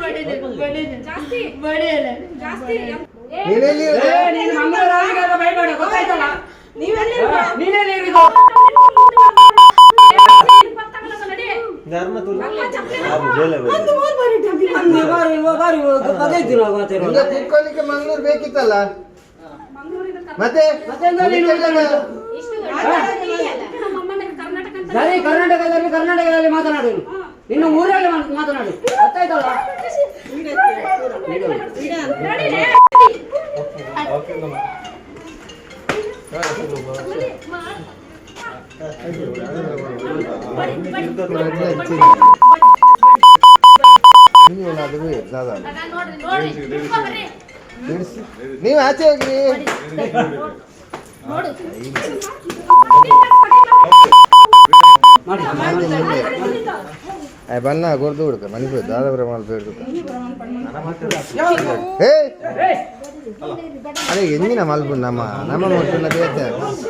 ಬಡಿದೆ ಬಡಿದೆ ಜಾಸ್ತಿ ಬಡಿಯಲ್ಲ ಜಾಸ್ತಿ ಏ, ನೀನೆಲ್ಲಿ ಏ, ನೀನು ಮಂಗಳವಾರ ಬೈಬೇಡ ಗೊತ್ತಾಯ್ತಲ್ಲ ನೀವೆಲ್ಲಿ ನೀನೇನು ಏ, ಗೊತ್ತಾಗಲ್ಲ ನಡಿ. ನಿಮ್ಗೆ ಕೂತ್ಕೊಳ್ಳಿಕ್ಕೆ ಮಂಗ್ಳೂರ್ ಬೇಕಿತ್ತಲ್ಲ ಮತ್ತೆ ಕರ್ನಾಟಕದಲ್ಲಿ ಕರ್ನಾಟಕದಲ್ಲಿ ಮಾತನಾಡು ನೀನು. ನಿನ್ನ ಊರಲ್ಲಿ ಮಾತ್- ಮಾತನಾಡು. ಗೊತ್ತಾಯ್ತಲ್ಲ? ನೀವು ಆಚೆ ಹೋಗ್ರಿ. ಏ, ಬನ್ನ ಗೊರ್ದು ಬಿಡುತ್ತೆ ಮನುಷ್ಯ ದಾದ ಪ್ರಮಾಣ ಬೇಡ ಏ ಅರೆ ಎಂದಿನ ಮಲ್ಪು ನಮ್ಮ ನಮ್ಮ ಮೊಟ್ಟನ ಬೇತೆ ಹೌದು